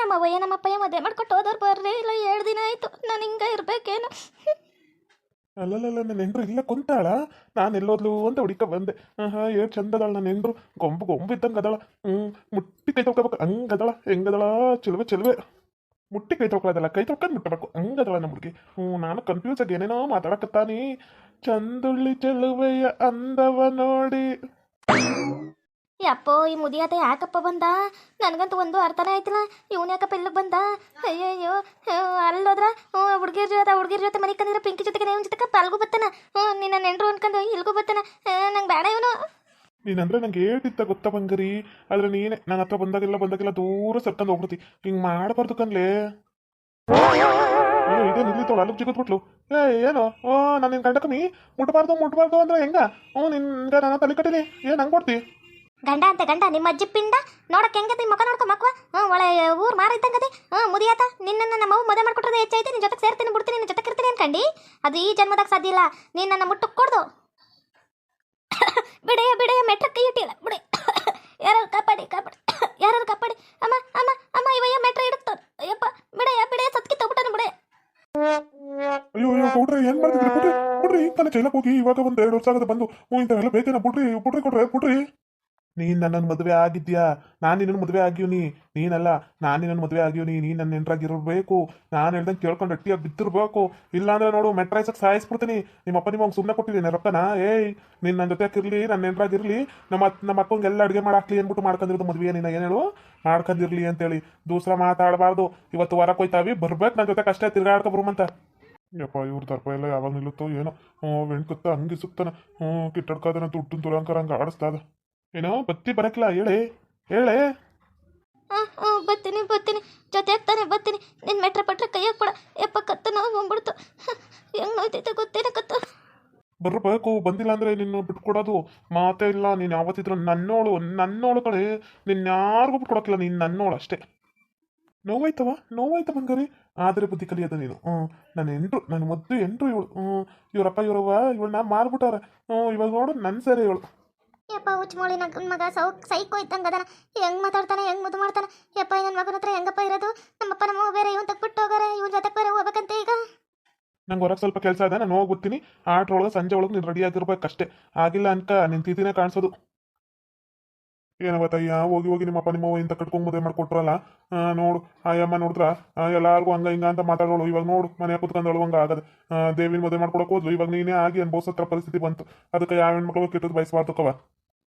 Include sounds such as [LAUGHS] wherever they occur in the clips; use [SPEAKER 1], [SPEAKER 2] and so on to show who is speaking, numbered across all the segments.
[SPEAKER 1] ನಮ್ಮ ನಮ್ಮಪ್ಪಯ್ಯ ಮದುವೆ ಮಾಡ್ಕೊಟ್ಟು ಹೋದವ್ರು ಬರ್ರಿ ಇಲ್ಲ, ಏಳು ದಿನ ಆಯ್ತು. ನಾನು ಹಿಂಗೆ ಇರ್ಬೇಕೇನು?
[SPEAKER 2] ಅಲ್ಲಲ್ಲ ನನ್ನ ಹೆಂಡ್ರು ಇಲ್ಲ ಕುಂತಾಳ? ನಾನು ಎಲ್ಲೋದ್ಲು ಅಂತ ಹುಡುಕ ಬಂದೆ. ಏನು ಏಟ್ ಚಂದದಾಳ ನನ್ನ ಹೆಂಡ್ರು ಗೊಂಬು ಗೊಂಬು ಇದ್ದಂಗೆ ಅದಳ. ಹ್ಞೂ ಮುಟ್ಟಿ ಕೈ ತೊಳ್ಕೊಬೇಕು. ಹಂಗದಳ ಹೆಂಗದಳ ಚೆಲುವೆ ಚೆಲುವೆ. ಮುಟ್ಟಿ ಕೈ ತೊಳ್ಕೊಳ್ಳೋದಲ್ಲ ಕೈ ತೊಳ್ಕೊಂಡು ಮುಟ್ಟಬೇಕು ಹಂಗದಳ ನಮ್ಮ ಹುಡುಗಿ. ಹ್ಞೂ ನಾನು ಕನ್ಫ್ಯೂಸ್ ಆಗಿ ಏನೇನೋ ಮಾತಾಡಕತ್ತಾನಿ. ಚಂದುಳ್ಳಿ ಚೆಲುವೆಯ ಅಂದವ ನೋಡಿ
[SPEAKER 1] ಯಪ್ಪೋ ಈ ಮುದಿಯಾತ ಯಾಕಪ್ಪ ಬಂದ ನನಗಂತೂ ಒಂದು ಅರ್ಥನೇ ಆಯ್ತಿಲ್ಲ ಇವನ್ ಯಾಕಪ್ಪ ಇಲ್ಲಿಗೆ ಬಂದ ಅಯ್ಯಯ್ಯೋ ಅಲ್ಲೋದ್ರ ಹುಡುಗಿರ ಜೊತೆ ಹುಡುಗಿರ ಜೊತೆ ಮನೆ ಕಂದಿರ ಪಿಂಕಿ ಜೊತೆಗೆ ನೀವು ಜೊತೆಗೆ ಅಲ್ಗೂ ಬತ್ತಾನ ಹ್ಞೂ ನಿನ್ನ ನೆಂಟ್ರು ಅನ್ಕೊಂಡು ಇಲ್ಗೂ ಬತ್ತಾನ ನಂಗೆ ಬೇಡ ಇವನು
[SPEAKER 2] ನೀನಂದ್ರೆ ನಂಗೆ ಏಟಿತ್ತ ಗೊತ್ತ ಬಂಗರಿ ಆದ್ರೆ ನೀನೆ ನನ್ನ ಹತ್ರ ಬಂದಾಗೆಲ್ಲ ಬಂದಾಗೆಲ್ಲ ದೂರ ಸರ್ಕೊಂಡು ಹೋಗ್ಬಿಡ್ತಿ ಹಿಂಗೆ ಮಾಡಬಾರ್ದು ಕನ್ಲೆ ಅಯ್ಯೋ ಇದೇ ನಿಲ್ಲಿತ್ತವಳು ಅಲ್ಲಿಗೆ ಜಿಗಿದ್ಬಿಟ್ಲು ಏ, ಏನು? ಓ, ನಾನು ನಿನ್ನ ಗಂಡ ಕಮ್ಮಿ. ಮುಟ್ಬಾರ್ದು ಮುಟ್ಬಾರ್ದು ಅಂದ್ರೆ ಹೆಂಗ? ಓ, ನಿನ್ಗ ನನ್ನ ತಲೆ ಕಟ್ಟಿನಿ ಏನು ಹಂಗೆ ಕೊಡ್ತಿ.
[SPEAKER 1] ಗಂಡ ಅಂತ, ಗಂಡ, ನಿಮ್ಮ ಅಜ್ಜಿ ಪಿಂಡ. ನೋಡಕ್ ಹೆಂಗತಿ ಮಕ ನೋಡ್ಕೊ ಮಕ್ವ. ಹ್ಞೂ ಒಳ್ಳೆ ಊರ್ ಮಾರ ಇದ್ದಂಗತಿ ಹ್ಞೂ ಮುದಿಯಾತ. ನಿನ್ನನ್ನು ನಮ್ಮ ಅವ್ ಮದುವೆ ಮಾಡ್ಕೊಟ್ರೆ ಹೆಚ್ಚೈತೆ ನಿನ್ನ ಜೊತೆ ಸೇರ್ತೀನಿ, ಬಿಡ್ತೀನಿ ನಿನ್ನ ಜೊತೆಗೆ ಇರ್ತೀನಿ ಅನ್ಕಂಡು. ಅದು ಈ ಜನ್ಮದಾಗ ಸಾಧ್ಯ ಇಲ್ಲ. ನೀನು ನನ್ನ ಮುಟ್ಟಕ್ಕೆ ಕೊಡ್ದು.
[SPEAKER 2] ತಾನೇ ಚೈಲಕ್ಕೆ ಹೋಗಿ ಇವಾಗ ಒಂದು ಎರಡು ವರ್ಷ ಆಗದ ಬಂದು, ಹ್ಞೂ, ಇಂಥವೆಲ್ಲ ಬೇಕೇನ ಬಿಡ್ರಿ ಬಿಡ್ರಿ ಕೊಡ್ರಿ ಬಿಡ್ರಿ. ನೀನು ನನ್ನನ್ನು ಮದುವೆ ಆಗಿದ್ಯಾ? ನಾನು ನಿನ್ನನ್ನು ಮದುವೆ ಆಗಿವ್ನಿ. ನೀನಲ್ಲ, ನಾನು ನಿನ್ನನ್ನು ಮದುವೆ ಆಗಿವ್ನಿ. ನೀನು ನನ್ನ ನೆಂಟ್ರಾಗಿರ್ಬೇಕು ನಾನು ಹೇಳ್ದಂಗೆ ಕೇಳ್ಕೊಂಡು ಗಟ್ಟಿಯಾಗಿ ಬಿದ್ದಿರ್ಬೇಕು. ಇಲ್ಲಾಂದ್ರೆ ನೋಡು ಮೆಟ್ರಾಯ್ಸಕ್ಕೆ ಸಾಯಿಸ್ಬಿಡ್ತೀನಿ. ನಿಮ್ಮಪ್ಪ ನಿಮಗೆ ಸುಮ್ಮನೆ ಕೊಟ್ಟಿದ್ದೀನಿ ರೊಕ್ಕನ ಏಯ್, ನೀನು ನನ್ನ ಜೊತೆಗಿರಲಿ ನನ್ನ ನೆಂಟ್ರಾಗಿರಲಿ ನಮ್ಮ ಅತ್- ನಮ್ಮ ಅಕ್ಕಂಗೆಲ್ಲ ಅಡುಗೆ ಮಾಡಾಕ್ಲಿ ಅಂದ್ಬಿಟ್ಟು ಮಾಡ್ಕೊಂಡಿರೋದು ಮದುವೆ ನೀನು? ಏನು ಹೇಳು? ಮಾಡ್ಕೊಂಡಿರ್ಲಿ ಅಂತೇಳಿ. ದೂಸರ ಮಾತಾಡಬಾರ್ದು. ಇವತ್ತು ಹೊರಗೆ ಹೋಯ್ತಾವಿ. ಬರ್ಬೇಕು ನನ್ನ ಜೊತೆ ಕಷ್ಟ ತಿರ್ಗಾಡ್ಕೊ ಬರುಮಂತ. ಯಪ್ಪ ಇವ್ರ ದರ್ಪ ಎಲ್ಲ ಯಾವಾಗ ನಿಲ್ಲುತ್ತೋ ಏನೋ ಹ್ಞೂ ವೆಣ್ಕುತ್ತ ಹಂಗೆ ಸುತ್ತಾನ ಹ್ಞೂ ಕಿಟ್ಟಡ್ಕಾದನ ತುಟ್ಟು ತುಳಂಕರ ಹಂಗೆ ಆಡಿಸ್ತಾದ ಏನೋ ಬತ್ತಿ ಬರಕ್ಲ ಹೇಳಿ ಹೇಳೆ.
[SPEAKER 1] ಬತ್ತೀನಿ ಬರ್ತೀನಿ ಜೊತೆ ಆಗ್ತಾನೆ ಬತ್ತೀನಿ. ನಿನ್ನ ಮೆಟ್ರ ಪಟ್ರ ಕೈಯಾಗ ಕೊಡ ಯಪ್ಪ ಕತ್ತ ನೋವು ಬಂದ್ಬಿಡ್ತು. ಹೆಂಗೆ ನೋಯ್ತೈತೆ ಗೊತ್ತೇನ ಕತ್ತ?
[SPEAKER 2] ಬರಬೇಕು ಬಂದಿಲ್ಲ ಅಂದರೆ ನಿನ್ನ ಬಿಟ್ಕೊಡೋದು ಮಾತೇ ಇಲ್ಲ. ನೀನು ಯಾವತ್ತಿದ್ರು ನನ್ನೋಳು ನನ್ನೋಳು ಕಡೆ ನಿನ್ನ ಯಾರಿಗೂ ಬಿಟ್ಕೊಡಕ್ಕಿಲ್ಲ ನೀನು ನನ್ನೋಳು ಅಷ್ಟೇ ನೋವಾಯ್ತವ? ನೋವಾಯ್ತ ಬಂಗಾರಿ. ಆದರೆ ಬುದ್ಧಿ ಕಲಿಯದ ನೀನು. ಹ್ಞೂ. ನನ್ನ ಎಂಟ್ರು ನನ್ನ ಮೊದಲು ಎಂಟ್ರು ಇವಳು. ಹ್ಞೂ. ಇವರಪ್ಪ ಇವರವ್ವ ಇವಳನ್ನ ಮಾರ್ಬಿಟ್ಟಾರ. ಹ್ಞೂ. ಇವಾಗ ನೋಡು ನನ್ನ ಸರಿ ಇವಳು.
[SPEAKER 1] ಯಪ್ಪ ಹುಚ್ಚಮೋಳಿ ನನ್ನ ಮಗ ಸೌ ಸೈಕೋ ಇದ್ದಂಗೆ ಅದನ. ಹೆಂಗೆ ಮಾತಾಡ್ತಾನೆ ಹೆಂಗೆ ಮುದ್ದು ಮಾಡ್ತಾನೆ? ಯಪ್ಪ ನನ್ನ ಮಗನ ಹತ್ರ ಹೆಂಗಪ್ಪ ಇರೋದು? ನಮ್ಮಪ್ಪ ನಮ್ಮ ಬೇರೆ ಇವನ್ ತಗ್ಬಿಟ್ಟು ಹೋಗಾರೆ. ಇವನ್ ಜೊತೆ ಬೇರೆ ಹೋಗ್ಬೇಕಂತೆ ಈಗ?
[SPEAKER 2] ನಂಗೆ ಹೊರಗೆ ಸ್ವಲ್ಪ ಕೆಲಸ ಇದೆ. ನಾನು ಹೋಗ್ಬಿಡ್ತೀನಿ ಆಟ್ರೊಳಗೆ ಸಂಜೆ ಒಳಗೆ ನೀನು ರೆಡಿ ಆಗಿರ್ಬೇಕಷ್ಟೇ ಆಗಿಲ್ಲ ಅನ್ಕ ನಿನ್ನ ತಿಥಿನೇ ಕಾಣಿಸೋದು. ಏನವತ್ತಯ್ಯ ಹೋಗಿ ಹೋಗಿ ನಿಮ್ಮಪ್ಪ ನಿಮ್ಮ ಇಂಥ ಕಟ್ಕೊಂಡು ಮದುವೆ ಮಾಡ್ಕೊಟ್ರಲ್ಲ? ನೋಡು ಆಯಮ್ಮ ನೋಡಿದ್ರ? ಎಲ್ಲಾರ್ಗು ಹಂಗ ಹಿಂಗ ಅಂತ ಮಾತಾಡೋಳು. ಇವಾಗ ನೋಡು ಮನೆ ಕುತ್ಕೊಂಡಳು ಹಂಗ ಆಗದ. ದೇವಿನ ಮದುವೆ ಮಾಡ್ಕೊಡಕ್ ಹೋದ್ಲು. ಇವಾಗ ನೀನೇ ಆಗಿ ಅನ್ಭವಿಸತ್ರ ಪರಿಸ್ಥಿತಿ ಬಂತು. ಅದಕ್ಕೆ ಯಾವ ಹೆಣ್ಮಕ್ಳು ಕೆಟ್ಟದ್ದು ಬಯಸಬಾರ್ದು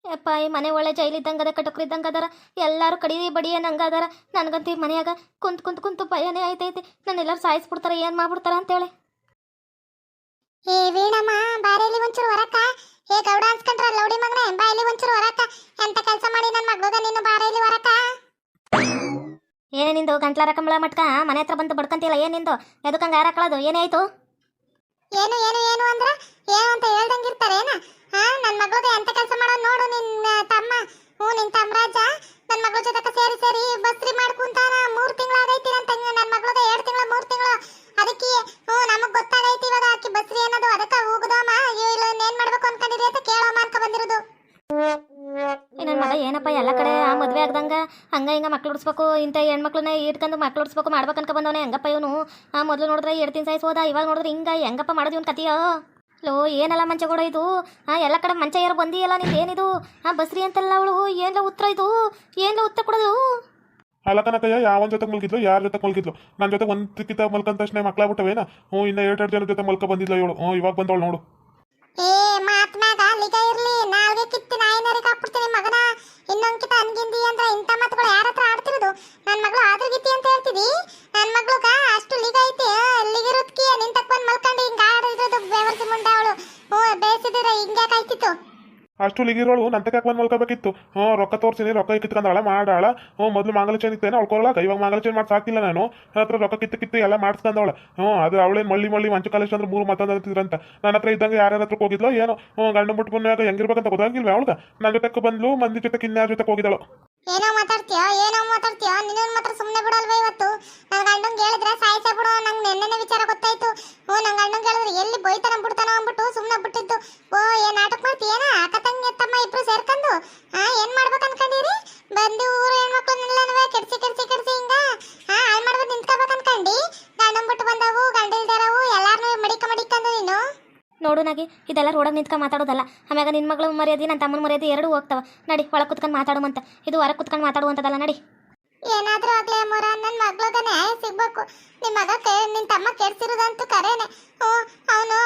[SPEAKER 1] ಅಪ್ಪ ಈ ಮನೆ ಒಳ್ಳೆ ಜೈಲ್ ಅದ, ಕಟಕ್ರು ಇದ್ದಂಗೆ ಅದಾರ. ಎಲ್ಲರೂ ಕಡಿ ಬಡಿ ನಂಗೆ ಅದಾರ. ನನಗಂತೂ ಮನ್ಯಾಗ ಕುಂತ್ ಕುಂತ್, ಕುಂತು ಭಯನೇ ಆಯ್ತೈತಿ ನನ್ನ ಎಲ್ಲಾರು ಸಾಯಿಸ್ಬಿಡ್ತಾರ, ಏನು ಮಾಡ್ಬಿಡ್ತಾರ ಅಂತೇಳಿ.
[SPEAKER 3] ಏ ವೀಣಮ್ಮ ಬಾರೇಲಿ ಒಂಚೂರು ಹೊರಕ್ಕ ಹೇ ಗೌಡ ಅನ್ಸ್ಕೊಂಡ್ರ ಲೌಡಿ ಮಗನೇ ಬಾಯಲ್ಲಿ ಒಂಚೂರು ಹೊರಕ. ಎಂತ ಕೆಲಸ ಮಾಡಿ ನನ್ನ ಮಗ್ಳುಗ ನೀನು ಬಾರೇಲಿ ಹೊರಕ?
[SPEAKER 1] ಏನೇ ನಿಂದು ಗಂಟ್ಲಾರ ಕಂಬಳ ಮಟ್ಕ? ಮನೆ ಹತ್ರ ಬಂದು ಬಡ್ಕಂತಿಲ್ಲ ಏನ್ ನಿಂದು? ಎದಕ್ಕಂಗೆ ಏನಾಯ್ತು ಹಾಕೊಳ್ಳೋದು ಏನೇ ಆಯ್ತು?
[SPEAKER 3] ಏನು ಏನು ಏನು ಅಂದ್ರ ಏನು ಅಂತ ಹೇಳ್ದಂಗಿರ್ತಾರೆ ಏನ? ಹಾ ನನ್ನ ಮಗ್ಳಗ ಎಂತ ಕೆಲಸ ಮಾಡೋ ನೋಡು ನಿನ್ನ ತಮ್ಮ. ಹ್ಞೂ ನಿನ್ನ ತಮ್ಮರಾಜ ನನ್ನ ಮಗಳ ಜೊತೆ ಸೇರಿ ಸೇರಿ ಬಸ್ರಿ ಮಾಡ್ಕೊಂತಾನ ಮೂರ್ ತಿಂಗಳಾಗೈತಿ ನನ್ನ ತಂಗಿ ನನ್ನ ಮಗ್ಳಗ ಎರಡು ತಿಂಗಳ ಮೂರು ತಿಂಗಳು. ಅದಕ್ಕೆ ಹ್ಞೂ ನಮಗ್ ಗೊತ್ತಾಗೈತಿ ಇವಾಗ ಆಕಿ ಬಸ್ರಿ ಅನ್ನೋದು, ಅದಕ್ಕೆ ಹೋಗುದಮ್ಮ. ಇಲ್ಲ ಏನ್ ಮಾಡ್ಬೇಕು ಅನ್ಕೊಂಡಿರಿ ಅಂತ ಕೇಳೋಮ ಅನ್ಕ ಬಂದಿರೋದು
[SPEAKER 1] ನನ್ನ ಮಗ ಏನಪ್ಪ, ಎಲ್ಲ ಕಡೆ ಆ ಮದುವೆ ಆಗ್ದಂಗ, ಹಂಗ ಹಿಂಗ ಮಕ್ಳು ಉಡ್ಸ್ಬೇಕು, ಇಂಥ ಹೆಣ್ಮಕ್ಳನ್ನ ಇಟ್ಕೊಂಡು ಮಕ್ಳು ಉಡ್ಸ್ಬೇಕು ಮಾಡ್ಬೇಕು ಅನ್ಕ ಬಂದವನೇ ಹೆಂಗಪ್ಪ ಇವನು? ಆ ಮೊದಲು ನೋಡಿದ್ರೆ ಎರಡು ಸಾಯ್ಸ್ ಹೋದ, ಇವಾಗ ನೋಡಿದ್ರೆ ಹಿಂಗ, ಹೆಂಗಪ್ಪ ಮಾಡೋದು ಇವ್ನ ಕತಿಯೋ ಲೋ, ಏನಲ್ಲ ಮಂಚ ಕೂಡ ಇದು? ಆ, ಎಲ್ಲ ಕಡೆ ಮಂಚ ಯಾರು ಬಂದಿಯಲ್ಲ ನಿಂದು ಏನಿದು ಆ, ಬಸ್ರಿ ಅಂತಲ್ಲ ಅವಳು, ಏನ್ಲ ಉತ್ತರ ಇದು? ಏನ್ಲ ಉತ್ತರ ಕೊಡೋದು?
[SPEAKER 2] ಅಲ್ಲಕನಕಯ್ಯ ಯಾವ ಜೊತೆ ಮಲ್ಗಿದ್ಲು, ಯಾರ ಜೊತೆ ಮಲ್ಗಿದ್ಲು? ನನ್ನ ಜೊತೆ ಒಂದು ಕಿತ್ತ ಮಲ್ಕಂದ ತಕ್ಷಣ ಮಕ್ಳಾಗ್ಬಿಟ್ಟವೇನ ಹ್ಞೂ, ಇನ್ನ ಎರಡೆರಡು ಎರಡು ಜನ ಜೊತೆ ಮಲ್ಕ ಬಂದಿದ್ಲು ಇವಳು. ಹ್ಞೂ, ಇವಾಗ ಬಂದವಳು ನೋಡು.
[SPEAKER 3] ಏ ಇರ್ಲಿ, ನಾಲ್ಗೆ ನಾಯಿನರಿ ಮಗನ. ಇನ್ನೊಂದ್ ಕಿತ ಅನ್ಗಿಂದಿ ಅಂದ್ರೆ ಇಂಥ ಮಾತುಗಳು ಯಾರ ಹತ್ರ ಆಡ್ತಿರೋದು? ನನ್ನ ಮಗಳು ಆದ್ರ ಅಂತ ಅಂತ ಅಷ್ಟು
[SPEAKER 2] ಲಿಗಿರೋಳು ನಂತಕ್ಕೆ ಬಂದು ಮಲ್ಕೋಬೇಕಿತ್ತು ಹ್ಞೂ, ರೊಕ್ಕ ತೋರ್ಸಿನಿ, ರೊಕ್ಕ ಕಿತ್ಕೊಂಡಾಳ ಮಾಡಾಳ. ಹ್ಞೂ, ಮೊದಲು ಮಾಂಗಲ ಚೇನ್ ಇತ್ತೇನೆ ಅವ್ಕೊಳಕ ಇವಾಗ ಮಾಂಗಲ ಚೇನ್ ಮಾಡಿ ಸಾಕಿಲ್ಲ ನಾನು. ನನ್ನ ಹತ್ರ ರೊಕ್ಕ ಕಿತ್ತು ಕಿತ್ತು ಎಲ್ಲ ಮಾಡಿಸ್ಕೊಂಡವಳ ಹ್ಞೂ, ಅದು ಅವಳೇನು ಮಳ್ಳಿ ಮಳ್ಳಿ ಮಂಚು ಕಾಲೇಜ್ ಅಂದ್ರೆ ಮೂರು ಅಂತಿದ್ರಂತ ನನ್ನ ಹತ್ರ ಇದ್ದಂಗೆ ಯಾರ್ಯಾರ ಹತ್ರ ಹೋಗಿದ್ಲೋ ಏನೋ? ಹ್ಞೂ, ಗಂಡು ಮುಟ್ಟು ಬಂದಾಗ ಹೆಂಗಿರ್ಬೇಕಂತ ಗೊತ್ತಾಗಿಲ್ವ ಅವಳ್ಗ? ನನ್ನ ಬಂದ್ಲು, ಮಂದಿ ಜೊತೆ ಇನ್ಯಾರ ಜೊತೆ ಹೋಗಿದ್ದಳು
[SPEAKER 3] ಏನೋ ಮಾತಾಡ್ತೀಯ ಏನೋ ಮಾತಾಡ್ತೀಯ ನಿನ್ನ ಮಾತ್ರ ಸುಮ್ಮನೆ ಬಿಡಲ್ವಾ ಇವತ್ತು? ನನ್ನ ಗಂಡಂಗೆ ಹೇಳಿದ್ರೆ ಸಾಯಿಸ ಬಿಡು, ನಂಗೆ ನೆನ್ನೆನೆ ವಿಚಾರ ಗೊತ್ತಾಯ್ತು. ಓ ನನ್ನ ಗಂಡಂಗೆ ಹೇಳಿದ್ರೆ ಎಲ್ಲಿ ಬೈತಾನ, ಬಿಡ್ತಾನೋ ಅಂದ್ಬಿಟ್ಟು ಸುಮ್ಮನೆ ಬಿಟ್ಟಿದ್ದು. ಓ ಏನ್ ನಾಟಕ ಮಾಡ್ತೀಯೇನ ಅಕ್ಕ ತಂಗಿ ಎತ್ತ
[SPEAKER 1] ಇದೆಲ್ಲ ರೋಡಾಗ ನಿಂತ್ಕೊಂಡು ಮಾತಾಡೋದಲ್ಲ. ಆಮ್ಯಾಗ ನಿನ್ನ ಮಗಳು ಮರ್ಯಾದೆ ನನ್ನ ತಮ್ಮನ ಮರ್ಯಾದೆ ಎರಡು ಹೋಗ್ತಾವ. ನಡಿ, ಒಳಗೆ ಕುತ್ಕೊಂಡು ಮಾತಾಡುವಂತ. ಇದು ಹೊರಗೆ ಕುತ್ಕೊಂಡು ಮಾತಾಡುವಂತದಲ್ಲ, ನಡಿ.
[SPEAKER 3] ಏನಾದ್ರೂ ಆಗ್ಲಿ ಅಮ್ಮೋರ ನನ್ನ ಮಗ್ಳಗ ನ್ಯಾಯ ಸಿಗ್ಬೇಕು. ನಿಮ್ಮ ಮಗ ಕೆ, ನಿನ್ ತಮ್ಮ ಕೆಡ್ಸಿರೋದಂತೂ ಕರೇನೆ. ಹ್ಞೂ, ಅವನು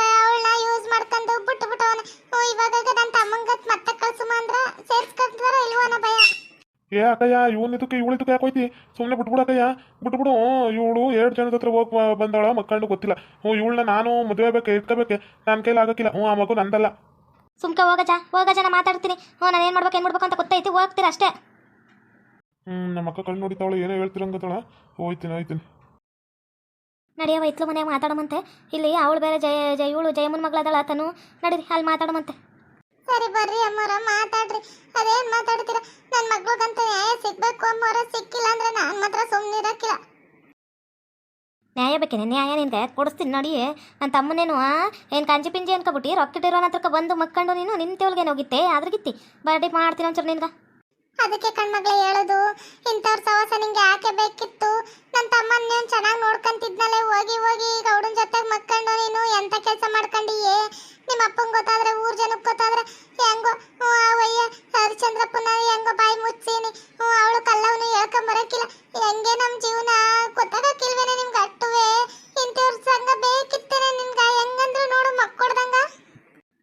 [SPEAKER 3] ಅವಳನ್ನ ಯೂಸ್ ಮಾಡ್ಕೊಂಡು ಬಿಟ್ಟು ಬಿಟ್ಟವನ ಹ್ಞೂ ಇವಾಗ ನನ್ನ ತಮ್ಮಂಗ ಮತ್ತೆ ಕಳ್ಸುಮ ಅಂದ್ರ ಸೇರ್ಸ್ಕೊಂತಾರ ಇಲ್ವನ ಭಯ.
[SPEAKER 2] ಏ ಅಕ್ಕಯ್ಯ ಇವನಿದಕ್ಕೆ ಇವಳಿದಕ್ಕೆ ಯಾಕೆ ಹೋಯ್ತಿ? ಸುಮ್ಮನೆ ಬಿಟ್ಬಿಡಕ್ಕಯ್ಯ ಬಿಟ್ಬಿಡು ಇವಳು ಎರಡು ಜನದ ಹತ್ರ ಹೋಗಿ ಬಂದಾಳ ಮಕ್ಕಂಡು ಗೊತ್ತಿಲ್ಲ. ಹ್ಞೂ ಇವಳನ್ನ ನಾನು ಮದುವೆ ಬೇಕು ಇಟ್ಕೋಬೇಕು. ನನ್ನ ಕೈಲಿ ಆಗಕ್ಕಿಲ್ಲ. ಹ್ಞೂ ಆ ಮಗು ನಂದಲ್ಲ.
[SPEAKER 1] ಸುಮ್ಕ ಹೋಗಜ ಹೋಗಜ ನಾ ಮಾತಾಡ್ತೀನಿ. ಹ್ಞೂ ನಾನು ಏನು ಮಾಡ್ಬೇಕು ಏನು ಮಾಡ್ಬೇಕು ಅಂತ ಗೊತ್ತೈತಿ ಹೋಗ್ತೀರ ಅಷ್ಟೇ.
[SPEAKER 2] ಹ್ಞೂ ನಮ್ಮ ಅಕ್ಕ ಕಣ್ಣು ನೋಡಿತಾವಳು ಏನೋ ಹೇಳ್ತಿರಂಗತ್ತಾಳ ಹೋಯ್ತೀನಿ ಹೋಯ್ತೀನಿ.
[SPEAKER 1] ನಡೆಯ ಇತ್ಲು ಮನೆಯಾಗ ಮಾತಾಡಮಂತೆ. ಇಲ್ಲಿ ಅವಳು ಬೇರೆ ಜಯ ಜಯ ಇವಳು ಜಯಮ್ಮನ ಮಗಳದಾಳ ತನು ನಡೀರಿ ಅಲ್ಲಿ ಮಾತಾಡಮಂತೆ.
[SPEAKER 3] ಸರಿ ಬರ್ರಿ ಅಮ್ಮೋರ ಮಾತಾಡ್ರಿ. ಅದೇನ್ ಮಾತಾಡ್ತೀರ? ನನ್ನ ಮಗ್ಳಿಗಂತ ನ್ಯಾಯ ಸಿಗ್ಬೇಕು ಅಮ್ಮರ ಸಿಕ್ಕಿಲ್ಲ ಅಂದ್ರೆ ನಾನ್ ಮಾತ್ರ ಸುಮ್ಮನಿರಕ್ಕಿಲ್ಲ
[SPEAKER 1] ನ್ಯಾಯ ಬೇಕೇನೆ? ನ್ಯಾಯ ನಿನ್ಗೆ ಕೊಡಿಸ್ತೀನಿ ನೋಡಿ. ನನ್ನ ತಮ್ಮನೇನು ಏನು ಕಂಜಿ ಪಿಂಜಿ ಅನ್ಕೊಬಿಟ್ಟು ರೊಕ್ಕಿಟ್ಟಿರೋನ ಹತ್ರಕ್ಕೆ ಬಂದು ಮಕ್ಕಂಡು ನೀನು ನಿನ್ನ ತೇವಲ್ಗೇನು ಹೋಗಿತ್ತೆ? ಅದ್ರಗಿತ್ತಿ ಬರ್ಡಿ ಮಾಡ್ತೀನಿ ಒಂಚೂರು ನಿನ್ಗೆ.
[SPEAKER 3] ಅದಕ್ಕೆ ಕಣ್ಮಗ್ಳೆ ಹೇಳೋದು ಇಂಥವ್ರ ಸವಾಸ ನಿಂಗೆ ಯಾಕೆ ಬೇಕಿತ್ತು? ನನ್ನ ತಮ್ಮನ ನೀನು ಚೆನ್ನಾಗಿ ನೋಡ್ಕೊಂತಿದ್ನಲ್ಲೇ ಹೋಗಿ ಹೋಗಿ ಗೌಡನ ಜೊತೆಗೆ ಮಕ್ಕಂಡು ನೀನು ಎಂಥ ಕೆಲಸ ಮಾಡ್ಕೊಂಡಿಯೇ? ನಿಮ್ಮ ಅಪ್ಪಂಗೆ ಗೊತ್ತಾದ್ರೆ, ಊರ್ ಜನಕ್ಕೆ ಗೊತ್ತಾದ್ರೆ, ಹೆಂಗೋ ಅವಯ್ಯ ಹರಿಚಂದ್ರಪ್ಪನ ಹೆಂಗೋ ಬಾಯಿ ಮುಚ್ಚೀನಿ. ಅವಳು ಕಲ್ಲವನು ಹೇಳ್ಕೊಂಬರಕ್ಕಿಲ್ಲ ಹೆಂಗೆ ನಮ್ಮ ಜೀವನ ಗೊತ್ತಾಗಕ್ಕಿಲ್ವೇನೆ ನಿಮ್ಗೆ ಅಟ್ಟುವೆ? ಇಂಥವ್ರ ಸಂಘ ಬೇಕಿತ್ತೇನೆ ನಿಮ್ಗೆ ಹೆಂಗಂದ್ರು ನೋಡು ಮಕ್ಕೊಡ್ದಂಗ.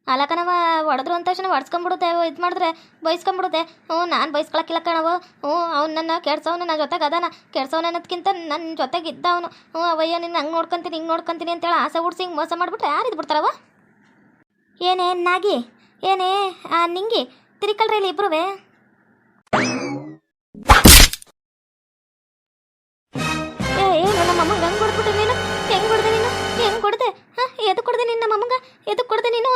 [SPEAKER 1] ಅಲಕನವ ಹೊಡೆದ್ರು ಅಂತ ತಕ್ಷಣ ಹೊಡ್ಸ್ಕೊಂಬಿಡುತ್ತೆ ಇದು ಮಾಡಿದ್ರೆ ಬಯಸ್ಕೊಂಡ್ಬಿಡುತ್ತೆ ಹ್ಞೂ, ನಾನು ಬಯಸ್ಕೊಳಕ್ಕಿಲ್ಲ ಕಣವ ಹ್ಞೂ ಅವ್ನು ನನ್ನ ಕೆಡ್ಸವನು ನನ್ನ ಜೊತೆಗೆ ಅದಾನ. ಕೆಡ್ಸೋನು ಅನ್ನೋದಕ್ಕಿಂತ ನನ್ನ ಜೊತೆಗೆ ಇದ್ದವನು. ಹ್ಞೂ ಅವಯ್ಯ ನಿನ್ನ ಹಂಗೆ ನೋಡ್ಕೊಂತೀನಿ, ಹಿಂಗೆ ನೋಡ್ಕೊಂತೀನಿ ಅಂತೇಳಿ ಆಸೆ ಹುಡ್ಸಿ ಹಿಂಗೆ ಮೋಸ ಮಾಡಿಬಿಟ್ರೆ ಯಾರು ಇದು ಬಿಡ್ತಾರವ ಏನೇ ನಾಗಿ? ಏನೇ ಆ, ನಿಂಗಿ? ತಿರಿಕಲ್ರಿ ಇಲ್ಲಿ ಏ ಏನು ನಮ್ಮ ಅಮ್ಮಂಗೆ ಹಂಗೆ ಕೊಡ್ಬಿಟ್ಟು ನೀನು? ಹೆಂಗೆ ಕೊಡ್ದೆ ನೀನು? ಹೆಂಗೆ ಕೊಡ್ದೆ ಹಾಂ ಎದು ಕೊಡ್ದೆ ನೀನು ನಮ್ಮ ಅಮ್ಮಂಗೆ ಎದು ಕೊಡ್ದೆ ನೀನು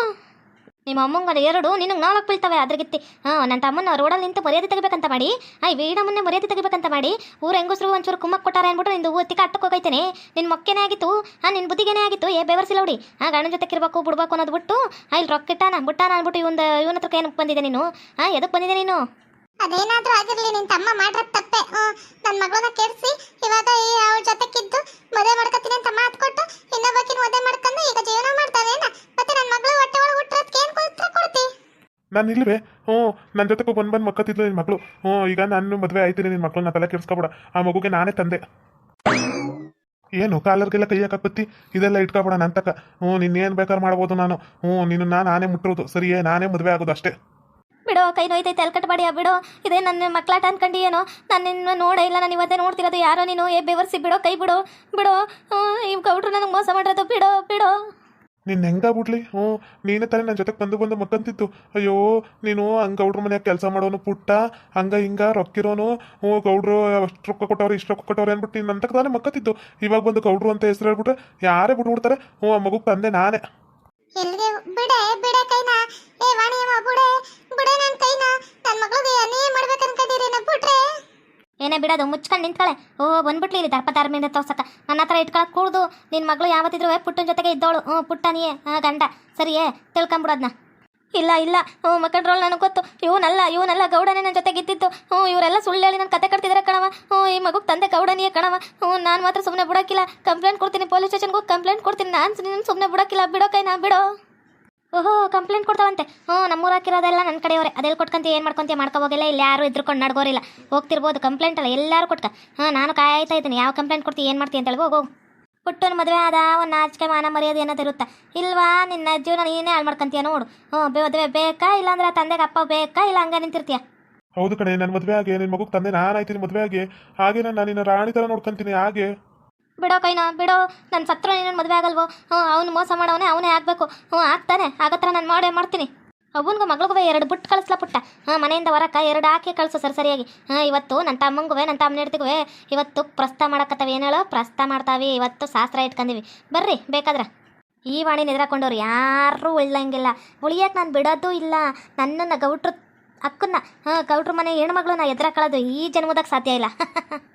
[SPEAKER 1] ನಿಮ್ಮ ಅಮ್ಮಂಗದ ಎರಡು, ನಿನಗೆ ನಾಲ್ಕು ಬೀಳ್ತವೆ ಅದ್ರಗಿತ್ತಿ ಹಾಂ ನನ್ನ ತಮ್ಮನ ರೋಡಲ್ಲಿ ನಿಂತು ಮರ್ಯಾದೆ ತೆಗಿಬೇಕಂತ ಮಾಡಿ. ಆ ವೀಡಮ್ಮನ್ನೇ ಮರ್ಯಾದೆ ತೆಗಿಬೇಕಂತ ಮಾಡಿ. ಊರ ಹೆಂಗಸರು ಒಂಚೂರು ಕುಮ್ಮಕ್ಕೆ ಕೊಟ್ಟಾರೆ ಅಂದ್ಬಿಟ್ಟು ನಿಂದು ಒತ್ತಿಗೆ ಅಟ್ಟಕ್ಕೆ ನಿನ್ನ ಮೊಕ್ಕೆನೇ ಆಗಿತ್ತು. ಹಾಂ ನಿನ್ನ ಬುದ್ಧಿಗೇನೆ ಆಗಿತ್ತು. ಏ, ಬೆವರ್ಸಿಲ್ಲ ಹುಡಿ. ಆ, ಗಂಡನ ಜೊತೆ ಇರಬೇಕು ಬಿಡ್ಬೇಕು ಅನ್ನೋದು ಬಿಟ್ಟು ಇಲ್ಲಿ ರೊಕ್ಕ ಇಟ್ಟಾನ ಬಿಟ್ಟಾನ ಅಂದ್ಬಿಟ್ಟು ಇವನ್ ಇವನ ಹತ್ರಕ್ಕೆ ಏನಕ್ಕೆ ಬಂದಿದೆ ನೀನು? ಹಾಂ ಎದಕ್ಕೆ ಬಂದಿದೆ ನೀನು?
[SPEAKER 3] ಅದೇನಾದ್ರೂ ಆಗಿರ್ಲಿ, ನಿನ್ ತಮ್ಮ ಮಾಡಿರೋದ್ ತಪ್ಪೆ. ನನ್ನ ನನ್ ಮಗಳನ್ನ ಕೆಡ್ಸಿ ಇವಾಗ ಅವಳ ಜೊತೆಗಿದ್ದು ಮದುವೆ ಮಾಡ್ಕೊತೀನಿ ಅಂತ ಮಾತು ಕೊಟ್ಟು ಇನ್ನೊಬ್ಬಕಿನ ಮದುವೆ ಮಾಡ್ಕೊಂಡು ಈಗ ಜೀವನ ಮಾಡ್ತಾನೇನ ಮತ್ತೆ ನನ್ ಮಗಳು ಹೊಟ್ಟೆ ಒಳಗೆ ಹುಟ್ಟಿರೋದಕ್ಕೆ ಏನ್ ಉತ್ತರ ಕೊಡ್ತಿ?
[SPEAKER 2] ನಾನು ಇಲ್ವೇ? ಹ್ಞೂ ನನ್ನ ಜೊತೆಗೆ ಬಂದು ಬಂದು ಮಕ್ಕತ್ತಿದ್ಲು ನಿನ್ನ ಮಗಳು. ಹ್ಞೂ, ಈಗ ನಾನು ಮದುವೆ ಆಯ್ತೀನಿ ನಿನ್ನ ಮಕ್ಕಳನ್ನ ತಲೆ ಕೆಡ್ಸ್ಕೊಬೇಡ. ಆ ಮಗುಗೆ ನಾನೇ ತಂದೆ. ಏನು, ಕಾಲರ್ಗೆಲ್ಲ ಕೈ ಹಾಕಿ ಇದೆಲ್ಲ ಇಟ್ಕೊಬೇಡ ನನ್ನ ತಕ್ಕ ಹ್ಞೂ, ನಿನ್ನೇನು ಬೇಕಾದ್ರೆ ಮಾಡ್ಬೋದು ನಾನು. ಹ್ಞೂ, ನಿನ್ನ ನಾನೇ ಮುಟ್ಟಿರೋದು. ಸರಿಯೇ, ನಾನೇ ಮದುವೆ ಆಗೋದು ಅಷ್ಟೇ.
[SPEAKER 1] ಬಿಡೋ ಕೈ ನೋಯ್ತೈತೆ ಅಲ್ಕಟ್ ಮಾಡಿ ಬಿಡು. ಇದೇ ನನ್ನ ಮಕ್ಕಳಾಟ ಅನ್ಕಂಡಿ ಏನೋ ನಾನು ನಿನ್ನ ನೋಡೇ ಇಲ್ಲ ನಾನು ಇವತ್ತೇ ನೋಡ್ತಿರೋದು ಯಾರೋ ನೀನು? ಏ ಬೆವರ್ಸಿ ಬಿಡೋ ಕೈ ಬಿಡೋ. ಬಿಡು. ಹ್ಮ್, ಈ ಗೌಡ್ರು ನನಗೆ ಮೋಸ ಮಾಡಿರೋದು. ಬಿಡೋ ಬಿಡೋ.
[SPEAKER 2] ನಿನ್ನ ಹೆಂಗಾಗ್ಬಿಡ್ಲಿ ಹ್ಞೂ ನೀನೇ ತಾನೇ ನನ್ನ ಜೊತೆಗೆ ಬಂದು ಬಂದು ಮಕ್ಕಂತಿತ್ತು. ಅಯ್ಯೋ ನೀನು ಹಂಗೆ ಗೌಡ್ರ ಮನ್ಯಾಗ ಕೆಲಸ ಮಾಡೋನು ಪುಟ್ಟ ಹಂಗೆ ಹಿಂಗ ರೊಕ್ಕಿರೋನು. ಹ್ಞೂ ಗೌಡ್ರು ಅಷ್ಟು ರೊಕ್ಕ ಕೊಟ್ಟವ್ರು ಇಷ್ಟು ರೊಕ್ಕ ಕೊಟ್ಟವ್ರು ಅಂದ್ಬಿಟ್ಟು ನೀನು ನಂತಕ್ಕೆ ತಾನೇ ಮಕ್ಕತ್ತಿತ್ತು ಇವಾಗ ಬಂದು ಗೌಡ್ರು ಅಂತ ಹೆಸರು ಹೇಳ್ಬಿಟ್ರೆ ಯಾರೇ ಬಿಟ್ಬಿಡ್ತಾರೆ. ಹ್ಞೂ ಆ ಮಗುಗೆ ತಂದೆ ನಾನೇ.
[SPEAKER 3] ಬಿಡೆ ಬಿಡೆ ಕೈನ. ಏ ವಾಣಿಯಮ್ಮ ಬಿಡೆ ಬಿಡೆ ನನ್ ಕೈನ. ನನ್ನ ಮಗಳಿಗೆ ಏನೇ ಮಾಡ್ಬೇಕು ಬಿಟ್ರೆ
[SPEAKER 1] ಏನೇ ಬಿಡೋದು, ಮುಚ್ಕೊಂಡು ನಿಂತ್ಕಳೆ. ಓ, ಬಂದ್ಬಿಟ್ಲಿ ಇಲ್ಲಿ ದರ್ಪ ಮೇಲೆ ತೋರ್ಸಕ್ಕ ನನ್ನ ಹತ್ರ ಇಟ್ಕೊಳಕ್ ಕೂಡ್ದು. ನಿನ್ನ ಮಗಳು ಯಾವತ್ತಿದ್ರು ಪುಟ್ಟನ ಜೊತೆಗೆ ಇದ್ದೋಳು ಹ್ಞೂ ಪುಟ್ಟನಿಯೇ ಗಂಡ. ಸರಿಯೇ ತಿಳ್ಕೊಂಬಿಡೋದ್ನ. ಇಲ್ಲ ಇಲ್ಲ. ಹ್ಞೂ ಮಕ್ಕಳ ನನಗೆ ಗೊತ್ತು. ಇವನಲ್ಲ ಇವನಲ್ಲ ಗೌಡನೇ ನನ್ನ ಜೊತೆಗೆ ಇದ್ದಿತ್ತು ಹ್ಞೂ ಇವರೆಲ್ಲ ಸುಳ್ಳು ಹೇಳಿ ನನ್ನ ಕತೆ ಕಟ್ತಿದ್ದಾರೆ ಕಣವ ಹ್ಞೂ ಈ ಮಗುಗೆ ತಂದೆ ಗೌಡನಿಯೇ ಕಣವ ಹ್ಞೂ ನಾನು ಮಾತ್ರ ಸುಮ್ಮನೆ ಬಿಡೋಕ್ಕಿಲ್ಲ ಕಂಪ್ಲೇಂಟ್ ಕೊಡ್ತೀನಿ, ಪೊಲೀಸ್ ಸ್ಟೇಷನ್ಗೆ ಹೋಗಿ ಕಂಪ್ಲೇಂಟ್ ಕೊಡ್ತೀನಿ. ನಾನು ಸುಮ್ಮನೆ ಬಿಡೋಕ್ಕಿಲ್ಲ ಬಿಡೋ ಕೈನಾ, ಬಿಡೋ. ಓಹೋ ಕಂಪ್ಲೇಂಟ್ ಕೊಡ್ತಾವಂತೆ. ಹ್ಞೂ, ನಮ್ಮೂರು ಹಾಕಿರೋದೆಲ್ಲ ನನ್ನ ಕಡೆಯವರೇ. ಅದೆಲ್ಲ ಕೊಟ್ಕೊಂತ, ಏನು ಮಾಡ್ಕೊಂತ ಮಾಡ್ಕೋಬೋಗಿಲ್ಲ ಇಲ್ಲಿ ಯಾರು ಇದ್ರುಕೊಂಡು ನಡ್ಗೋರಿಲ್ಲ. ಹೋಗ್ತಿರ್ಬೋದು ಕಂಪ್ಲೇಂಟ್ ಅಲ್ಲ ಎಲ್ಲರೂ ಕೊಟ್ಕ. ಹಾಂ ನಾನು ಕಾಯ್ತಾ ಇದ್ದೀನಿ. ಯಾವ ಕಂಪ್ಲೇಂಟ್ ಕೊಡ್ತೀವಿ ಏನು ಮಾಡ್ತೀನಿ ಅಂತ ಹೇಳಿ ಹೋಗು. ಪುಟ್ಟನ ಮದುವೆ ಆದ, ಒಂದು ನಾಚಿಕೆ ಮಾನ ಮರ್ಯಾದೆ ಏನಾದ್ರು ಇರುತ್ತಾ ಇಲ್ವಾ, ನಿನ್ನ ಜೀವನ ನೀನೇ ಹಾಳು ಮಾಡ್ಕೊಂತೀಯ ನೋಡು. ಹ್ಞೂ ಮದುವೆ ಬೇಕಾ, ಇಲ್ಲಾಂದ್ರೆ ತಂದೆಗೆ ಅಪ್ಪ ಬೇಕಾ, ಇಲ್ಲ ಹಂಗೆ ನಿಂತಿರ್ತೀಯ?
[SPEAKER 2] ಹೌದು ಕಣೆ ನನ್ನ ಮದುವೆ ಆಗಿ ನಿನ್ನ ಮಗುಗೆ ತಂದೆ ನಾನು ಆಯ್ತೀನಿ ಮದುವೆ ಆಗಿ. ಹಾಗೆ ನಾನು ನಿನ್ನ ರಾಣಿ ಥರ ನೋಡ್ಕೊಂತೀನಿ, ಹಾಗೆ.
[SPEAKER 1] ಬಿಡೋ ಕೈನ, ಬಿಡೋ ನನ್ನ ಸತ್ರ ನೀನು ಮದುವೆ ಆಗಲ್ವೋ? ಹ್ಞೂ ಅವ್ನು ಮೋಸ ಮಾಡೋವನೇ ಅವನೇ ಆಗಬೇಕು. ಹ್ಞೂ ಆಗ್ತಾನೆ. ಆಗತ್ರ ನಾನು ಮಾಡೇ ಮಾಡ್ತೀನಿ. ಅವನಿಗೂ ಮಗಳಿಗೂ ಎರಡು ಬುಟ್ಟು ಕಳಿಸ್ಲಾ ಪುಟ್ಟ. ಹಾಂ ಮನೆಯಿಂದ ಹೊರಕ್ಕೆ ಎರಡು ಹಾಕಿ ಕಳಿಸು ಸರಿ ಸರಿಯಾಗಿ. ಹಾಂ ಇವತ್ತು ನನ್ನ ತಮ್ಮಂಗುವೆ ನನ್ನ ತಮ್ಮನ ಹೆಡ್ತಿಗೂ ಇವತ್ತು ಪ್ರಸ್ತ ಮಾಡಕತ್ತವೆ. ಏನು ಹೇಳೋ? ಪ್ರಸ್ತ ಮಾಡ್ತಾವೆ. ಇವತ್ತು ಶಾಸ್ತ್ರ ಇಟ್ಕೊಂಡಿವಿ ಬರ್ರಿ, ಬೇಕಾದ್ರೆ. ಈ ವಾಣಿ ನಿದ್ರಾಕೊಂಡವ್ರು ಯಾರೂ ಉಳ್ಳಂಗಿಲ್ಲ. ಉಳಿಯಕ್ಕೆ ನಾನು ಬಿಡೋದು ಇಲ್ಲ. ನನ್ನನ್ನು ಗೌಟ್ರು ಅಕ್ಕನ್ನ ಹಾಂ ಗೌಟ್ರ ಮನೆ ಹೆಣ್ಮಗಳು ನಾ ಎದುರಾಕೊಳ್ಳೋದು ಈ ಜನ್ಮದಾಗ ಸಾಧ್ಯ ಇಲ್ಲ. [LAUGHS]